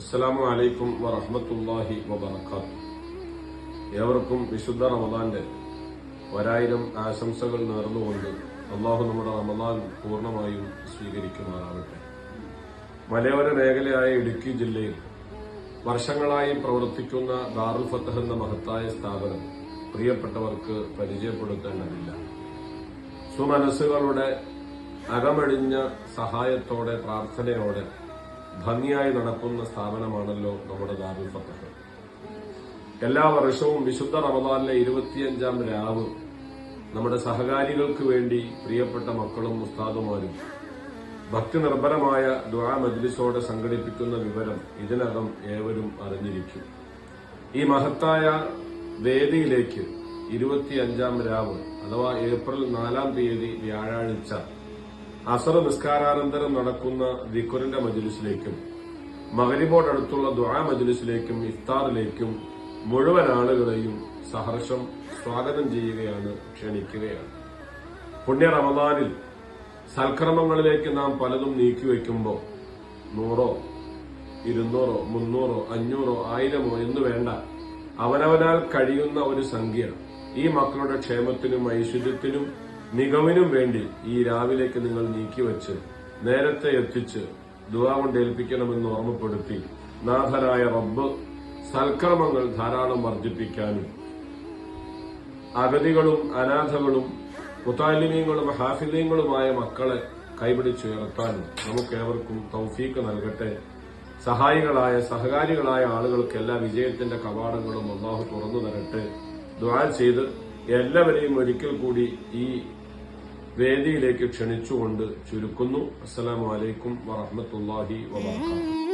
അസ്സലാമു അലൈക്കും വറഹ്മത്തുള്ളാഹി വബറകാത്ത് ഏവർക്കും വിശുദ്ധ റമദാന്റെ ഒരായിരം ആശംസകൾ നേർന്നുകൊണ്ട് അള്ളാഹു നമ്മുടെ റമദാൻ പൂർണമായും സ്വീകരിക്കുമാറാവട്ടെ. മലയോര മേഖലയായ ഇടുക്കി ജില്ലയിൽ വർഷങ്ങളായി പ്രവർത്തിക്കുന്ന ദാറുൽ ഫത്തഹ് എന്ന മഹത്തായ സ്ഥാപനം പ്രിയപ്പെട്ടവർക്ക് പരിചയപ്പെടുത്തേണ്ടതില്ല. സുമനസ്സുകളുടെ അകമഴിഞ്ഞ സഹായത്തോടെ പ്രാർത്ഥനയോടെ ഭംഗിയായി നടക്കുന്ന സ്ഥാപനമാണല്ലോ നമ്മുടെ ദാറുൽ ഫത്തഹ്. എല്ലാ വർഷവും വിശുദ്ധ റമദാനിലെ ഇരുപത്തിയഞ്ചാം രാവ് നമ്മുടെ സഹകാരികൾക്ക് വേണ്ടി പ്രിയപ്പെട്ട മക്കളും ഉസ്താദുമാരും ഭക്തി നിർഭരമായ ദുആ മജ്ലിസോടെ സംഘടിപ്പിക്കുന്ന വിവരം ഇതിനകം ഏവരും അറിഞ്ഞിരിക്കും. ഈ മഹത്തായ വേദിയിലേക്ക് ഇരുപത്തിയഞ്ചാം രാവ് അഥവാ ഏപ്രിൽ നാലാം തീയതി വ്യാഴാഴ്ച അസർ നിസ്കാരാനന്തരം നടക്കുന്ന ദിക്കുറിന്റെ മജ്ലിസിലേക്കും മകരിബോടടുത്തുള്ള ദുആ മജുലിസിലേക്കും ഇഫ്താറിലേക്കും മുഴുവൻ ആളുകളെയും സഹർഷം സ്വാഗതം ചെയ്യുകയാണ് ക്ഷണിക്കുകയാണ്. പുണ്യ റമദാനിൽ സൽക്രമങ്ങളിലേക്ക് നാം പലതും നീക്കിവെക്കുമ്പോൾ നൂറോ ഇരുന്നൂറോ മുന്നൂറോ അഞ്ഞൂറോ ആയിരമോ എന്ന് വേണ്ട അവനവനാൽ കഴിയുന്ന ഒരു സംഖ്യ ഈ മക്കളുടെ ക്ഷേമത്തിനും ഐശ്വര്യത്തിനും മികവിനും വേണ്ടി ഈ രാവിലേക്ക് നിങ്ങൾ നീക്കിവച്ച് നേരത്തെ എത്തിച്ച് ദുവാ കൊണ്ട് ഏൽപ്പിക്കണമെന്ന് ഓർമ്മപ്പെടുത്തി നാഥനായ റബ്ബ് സൽക്രമങ്ങൾ ധാരാളം വർദ്ധിപ്പിക്കാനും അഗതികളും അനാഥകളും മുത്താലിമീങ്ങളും ഹാഫിദീങ്ങളുമായ മക്കളെ കൈപിടിച്ചുയർത്താനും നമുക്കേവർക്കും തൗഫീക്ക് നൽകട്ടെ. സഹായികളായ സഹകാരികളായ ആളുകൾക്ക് എല്ലാ വിജയത്തിന്റെ കവാടങ്ങളും അള്ളാഹു തുറന്നു തരട്ടെ. ദ്വാ ചെയ്ത് എല്ലാവരെയും ഒരിക്കൽ കൂടി ഈ വേദിയിലേക്ക് ക്ഷണിച്ചുകൊണ്ട് ചുരുക്കുന്നു. അസ്സലാമു അലൈക്കും വറഹമത്തല്ലാഹി വബർക്കാത്തു